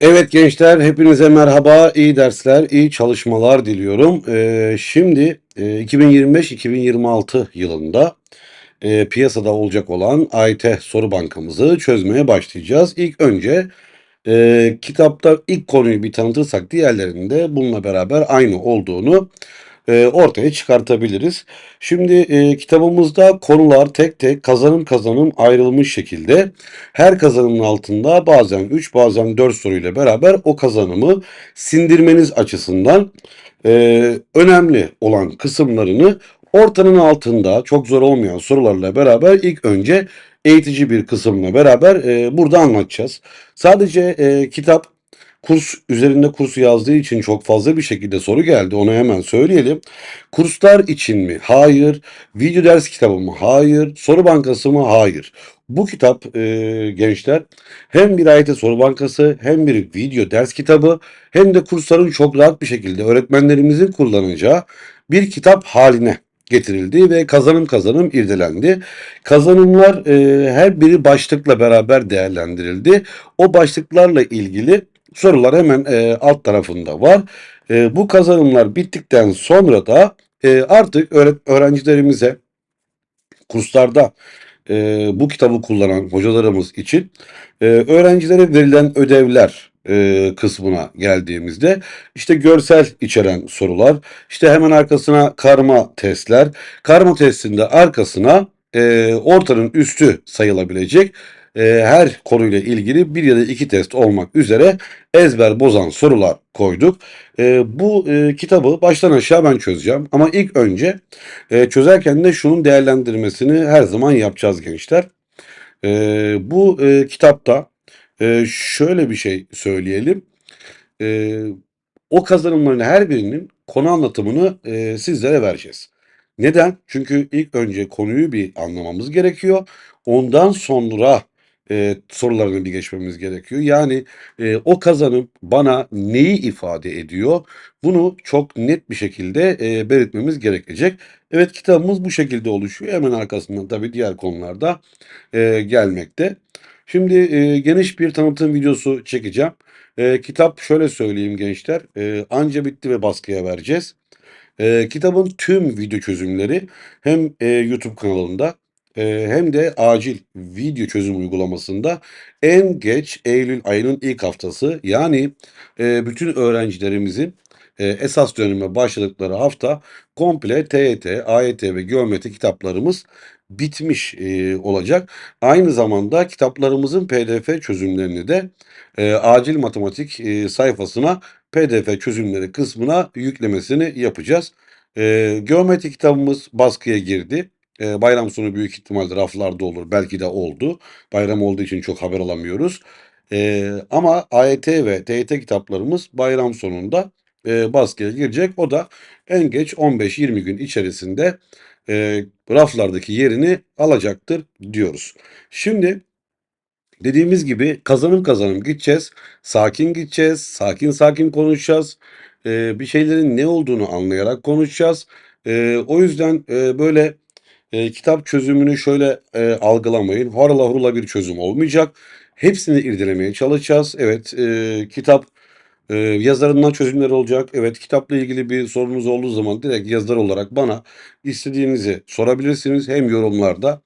Evet gençler, hepinize merhaba, iyi dersler, iyi çalışmalar diliyorum. Ee, şimdi e, 2025-2026 yılında e, piyasada olacak olan AYT soru bankamızı çözmeye başlayacağız. İlk önce e, kitapta ilk konuyu bir tanıtırsak diğerlerinde bununla beraber aynı olduğunu e, ortaya çıkartabiliriz. Şimdi e, kitabımızda konular tek tek kazanım kazanım ayrılmış şekilde her kazanımın altında bazen 3 bazen 4 soruyla beraber o kazanımı sindirmeniz açısından e, önemli olan kısımlarını ortanın altında çok zor olmayan sorularla beraber ilk önce eğitici bir kısımla beraber burada anlatacağız. Sadece kitap kurs üzerinde kursu yazdığı için çok fazla bir şekilde soru geldi. Onu hemen söyleyelim. Kurslar için mi? Hayır. Video ders kitabı mı? Hayır. Soru bankası mı? Hayır. Bu kitap e, gençler hem bir AYT soru bankası hem bir video ders kitabı hem de kursların çok rahat bir şekilde öğretmenlerimizin kullanacağı bir kitap haline getirildi ve kazanım kazanım irdelendi. Kazanımlar e, her biri başlıkla beraber değerlendirildi. O başlıklarla ilgili sorular hemen e, alt tarafında var. E, bu kazanımlar bittikten sonra da e, artık öğrencilerimize kurslarda e, bu kitabı kullanan hocalarımız için e, öğrencilere verilen ödevler e, kısmına geldiğimizde işte görsel içeren sorular, işte hemen arkasına karma testler, karma testinde arkasına e, ortanın üstü sayılabilecek e, her konuyla ilgili bir ya da iki test olmak üzere ezber bozan sorular koyduk. E, bu e, kitabı baştan aşağı ben çözeceğim ama ilk önce e, çözerken de şunun değerlendirmesini her zaman yapacağız gençler. E, bu e, kitapta şöyle bir şey söyleyelim. O kazanımların her birinin konu anlatımını sizlere vereceğiz. Neden? Çünkü ilk önce konuyu bir anlamamız gerekiyor. Ondan sonra e, sorularını bir geçmemiz gerekiyor. Yani e, o kazanım bana neyi ifade ediyor? Bunu çok net bir şekilde e, belirtmemiz gerekecek. Evet kitabımız bu şekilde oluşuyor. Hemen arkasından tabii diğer konularda e, gelmekte. Şimdi e, geniş bir tanıtım videosu çekeceğim. E, kitap şöyle söyleyeyim gençler. E, anca bitti ve baskıya vereceğiz. E, kitabın tüm video çözümleri hem e, YouTube kanalında e, hem de acil video çözüm uygulamasında en geç Eylül ayının ilk haftası yani e, bütün öğrencilerimizin e, esas döneme başladıkları hafta komple TYT, AYT ve geometri kitaplarımız bitmiş e, olacak. Aynı zamanda kitaplarımızın PDF çözümlerini de e, acil matematik sayfasına PDF çözümleri kısmına yüklemesini yapacağız. Geometri kitabımız baskıya girdi. E, bayram sonu büyük ihtimalle raflarda olur. Belki de oldu. Bayram olduğu için çok haber alamıyoruz. E, ama AYT ve TYT kitaplarımız bayram sonunda e, baskıya girecek. O da en geç 15-20 gün içerisinde e, raflardaki yerini alacaktır diyoruz. Şimdi dediğimiz gibi kazanım kazanım gideceğiz. Sakin gideceğiz. Sakin sakin konuşacağız. E, bir şeylerin ne olduğunu anlayarak konuşacağız. E, o yüzden e, böyle e, kitap çözümünü şöyle e, algılamayın. Harala hurula bir çözüm olmayacak. Hepsini irdelemeye çalışacağız. Evet, e, kitap e, yazarından çözümler olacak. Evet, kitapla ilgili bir sorunuz olduğu zaman direkt yazar olarak bana istediğinizi sorabilirsiniz. Hem yorumlarda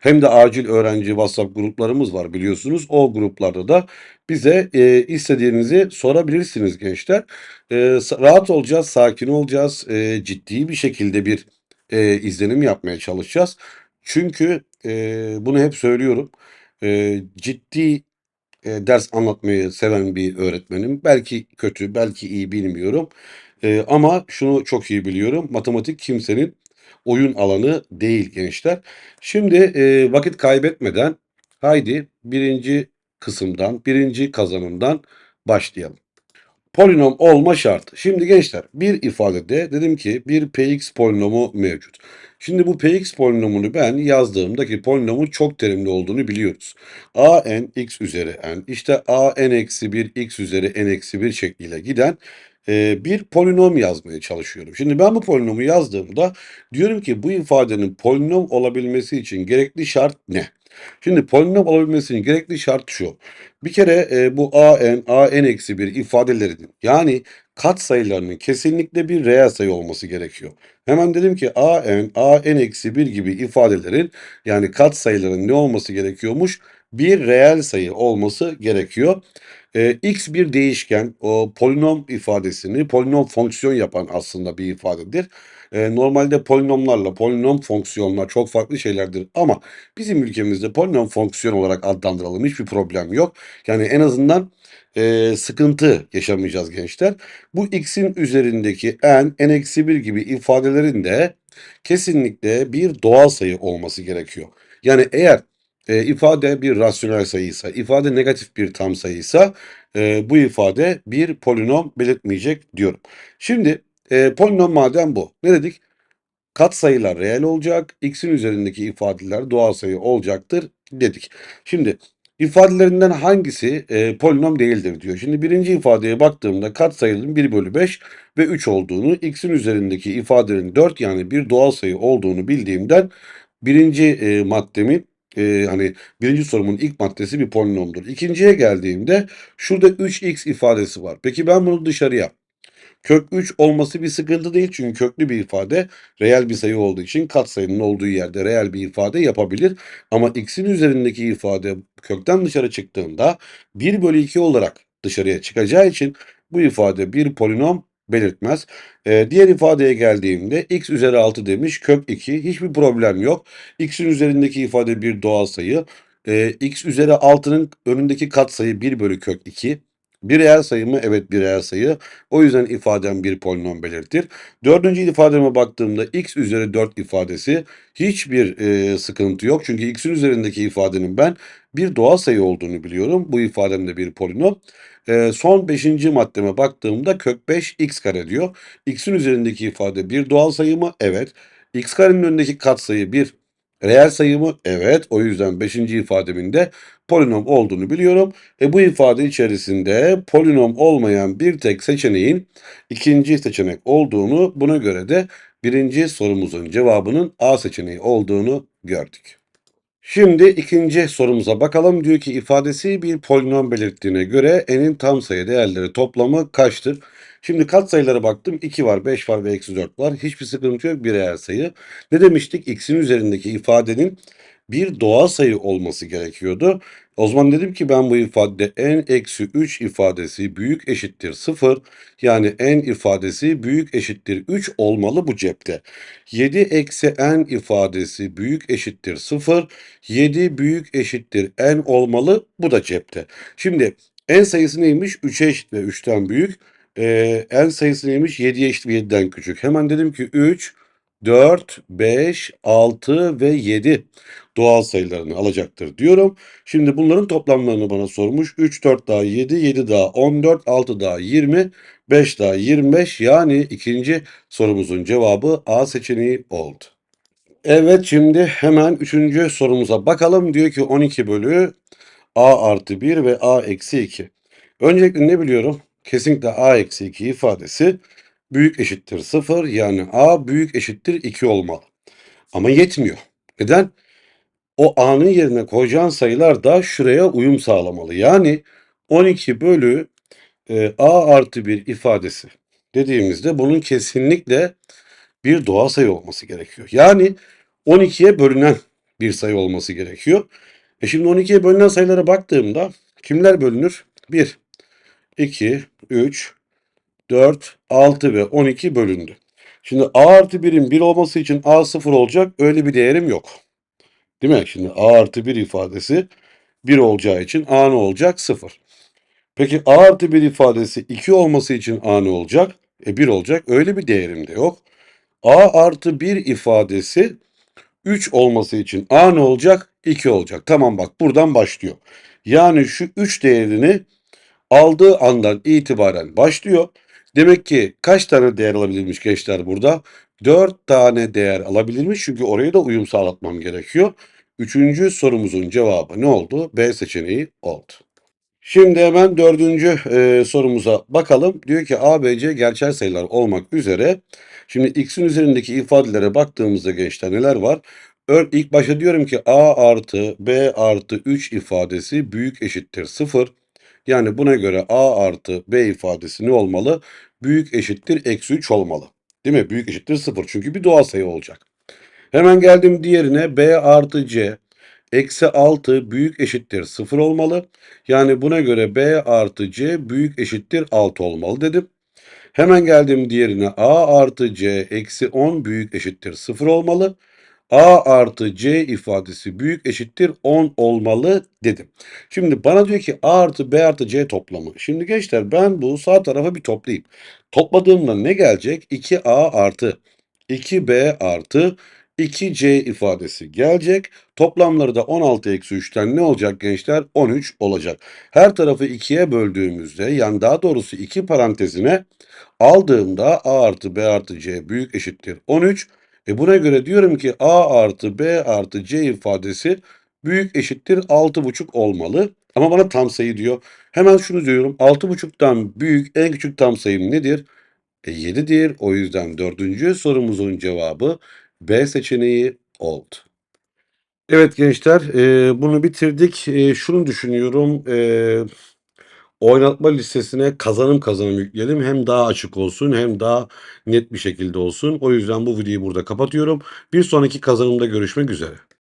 hem de acil öğrenci WhatsApp gruplarımız var biliyorsunuz. O gruplarda da bize e, istediğinizi sorabilirsiniz gençler. E, rahat olacağız, sakin olacağız. E, ciddi bir şekilde bir e, izlenim yapmaya çalışacağız. Çünkü e, bunu hep söylüyorum. E, ciddi e, ders anlatmayı seven bir öğretmenim. Belki kötü, belki iyi bilmiyorum. E, ama şunu çok iyi biliyorum. Matematik kimsenin oyun alanı değil gençler. Şimdi e, vakit kaybetmeden haydi birinci kısımdan, birinci kazanımdan başlayalım. Polinom olma şartı. Şimdi gençler bir ifadede dedim ki bir px polinomu mevcut. Şimdi bu px polinomunu ben yazdığımda ki polinomun çok terimli olduğunu biliyoruz. a n x üzeri n işte a n eksi 1 x üzeri n eksi 1 şekliyle giden e, bir polinom yazmaya çalışıyorum. Şimdi ben bu polinomu yazdığımda diyorum ki bu ifadenin polinom olabilmesi için gerekli şart ne? Şimdi polinom olabilmesinin gerekli şart şu. Bir kere e, bu an, an-1 ifadelerinin yani katsayılarının kesinlikle bir reel sayı olması gerekiyor. Hemen dedim ki an, an-1 gibi ifadelerin yani katsayıların ne olması gerekiyormuş? Bir reel sayı olması gerekiyor. E, x bir değişken, o polinom ifadesini polinom fonksiyon yapan aslında bir ifadedir. E, normalde polinomlarla polinom fonksiyonlar çok farklı şeylerdir ama bizim ülkemizde polinom fonksiyon olarak adlandıralım hiçbir problem yok. Yani en azından e, sıkıntı yaşamayacağız gençler. Bu x'in üzerindeki n, n-1 gibi ifadelerin de kesinlikle bir doğal sayı olması gerekiyor. Yani eğer e, ifade bir rasyonel sayıysa, ifade negatif bir tam sayıysa e, bu ifade bir polinom belirtmeyecek diyorum. Şimdi e, polinom madem bu. Ne dedik? Katsayılar reel olacak. X'in üzerindeki ifadeler doğal sayı olacaktır dedik. Şimdi ifadelerinden hangisi e, polinom değildir diyor. Şimdi birinci ifadeye baktığımda katsayının 1 bölü 5 ve 3 olduğunu, x'in üzerindeki ifadenin 4 yani bir doğal sayı olduğunu bildiğimden birinci e, maddemin e, hani birinci sorumun ilk maddesi bir polinomdur. İkinciye geldiğimde şurada 3x ifadesi var. Peki ben bunu dışarıya Kök 3 olması bir sıkıntı değil çünkü köklü bir ifade reel bir sayı olduğu için katsayının olduğu yerde reel bir ifade yapabilir. Ama x'in üzerindeki ifade kökten dışarı çıktığında 1 bölü 2 olarak dışarıya çıkacağı için bu ifade bir polinom belirtmez. Ee, diğer ifadeye geldiğimde x üzeri 6 demiş kök 2 hiçbir problem yok. x'in üzerindeki ifade bir doğal sayı. Ee, x üzeri 6'nın önündeki katsayı 1 bölü kök 2. Bir reel sayı mı? Evet bir reel sayı. O yüzden ifadem bir polinom belirtir. Dördüncü ifademe baktığımda x üzeri 4 ifadesi hiçbir e, sıkıntı yok. Çünkü x'in üzerindeki ifadenin ben bir doğal sayı olduğunu biliyorum. Bu ifadem de bir polinom. E, son beşinci maddeme baktığımda kök 5 x kare diyor. x'in üzerindeki ifade bir doğal sayı mı? Evet. x karenin önündeki katsayı bir Reel sayı mı? Evet. O yüzden 5. ifademin de polinom olduğunu biliyorum. E bu ifade içerisinde polinom olmayan bir tek seçeneğin ikinci seçenek olduğunu buna göre de birinci sorumuzun cevabının A seçeneği olduğunu gördük. Şimdi ikinci sorumuza bakalım. Diyor ki ifadesi bir polinom belirttiğine göre n'in tam sayı değerleri toplamı kaçtır? Şimdi katsayılara baktım. 2 var, 5 var ve eksi 4 var. Hiçbir sıkıntı yok. Bir reel sayı. Ne demiştik? X'in üzerindeki ifadenin bir doğal sayı olması gerekiyordu. O zaman dedim ki ben bu ifadede n eksi 3 ifadesi büyük eşittir 0. Yani n ifadesi büyük eşittir 3 olmalı bu cepte. 7 eksi n ifadesi büyük eşittir 0. 7 büyük eşittir n olmalı bu da cepte. Şimdi n sayısı neymiş? 3'e eşit ve 3'ten büyük. Ee, n sayısı neymiş? 7'ye eşit ve 7'den küçük. Hemen dedim ki 3, 4, 5, 6 ve 7 doğal sayılarını alacaktır diyorum. Şimdi bunların toplamlarını bana sormuş. 3, 4 daha 7, 7 daha 14, 6 daha 20, 5 daha 25 yani ikinci sorumuzun cevabı A seçeneği oldu. Evet şimdi hemen üçüncü sorumuza bakalım. Diyor ki 12 bölü A artı 1 ve A eksi 2. Öncelikle ne biliyorum? Kesinlikle A eksi 2 ifadesi büyük eşittir 0 yani A büyük eşittir 2 olmalı. Ama yetmiyor. Neden? O A'nın yerine koyacağın sayılar da şuraya uyum sağlamalı. Yani 12 bölü e, A artı 1 ifadesi dediğimizde bunun kesinlikle bir doğal sayı olması gerekiyor. Yani 12'ye bölünen bir sayı olması gerekiyor. E şimdi 12'ye bölünen sayılara baktığımda kimler bölünür? 1, 2, 3, 4, 6 ve 12 bölündü. Şimdi A artı 1'in 1 olması için A 0 olacak. Öyle bir değerim yok. Değil mi? Şimdi A artı 1 ifadesi 1 olacağı için A ne olacak? 0. Peki A artı 1 ifadesi 2 olması için A ne olacak? E 1 olacak. Öyle bir değerim de yok. A artı 1 ifadesi 3 olması için A ne olacak? 2 olacak. Tamam bak buradan başlıyor. Yani şu 3 değerini aldığı andan itibaren başlıyor. Demek ki kaç tane değer alabilirmiş gençler burada? 4 tane değer alabilirmiş çünkü oraya da uyum sağlatmam gerekiyor. Üçüncü sorumuzun cevabı ne oldu? B seçeneği oldu. Şimdi hemen dördüncü e, sorumuza bakalım. Diyor ki A, B, C gerçel sayılar olmak üzere. Şimdi x'in üzerindeki ifadelere baktığımızda gençler neler var? Ör ilk başta diyorum ki A artı B artı 3 ifadesi büyük eşittir 0. Yani buna göre A artı B ifadesi ne olmalı? Büyük eşittir eksi 3 olmalı. Değil mi? Büyük eşittir 0 çünkü bir doğal sayı olacak. Hemen geldim diğerine B artı C eksi 6 büyük eşittir 0 olmalı. Yani buna göre B artı C büyük eşittir 6 olmalı dedim. Hemen geldim diğerine A artı C eksi 10 büyük eşittir 0 olmalı. A artı C ifadesi büyük eşittir 10 olmalı dedim. Şimdi bana diyor ki A artı B artı C toplamı. Şimdi gençler ben bu sağ tarafa bir toplayayım. Topladığımda ne gelecek? 2A artı 2B artı 2C ifadesi gelecek. Toplamları da 16 eksi 3'ten ne olacak gençler? 13 olacak. Her tarafı 2'ye böldüğümüzde yani daha doğrusu 2 parantezine aldığımda A artı B artı C büyük eşittir 13. E buna göre diyorum ki A artı B artı C ifadesi büyük eşittir 6,5 olmalı. Ama bana tam sayı diyor. Hemen şunu diyorum. 6,5'tan büyük en küçük tam sayım nedir? E 7'dir. O yüzden dördüncü sorumuzun cevabı B seçeneği oldu. Evet gençler e, bunu bitirdik. E, şunu düşünüyorum. E, oynatma listesine kazanım kazanım yükleyelim. Hem daha açık olsun hem daha net bir şekilde olsun. O yüzden bu videoyu burada kapatıyorum. Bir sonraki kazanımda görüşmek üzere.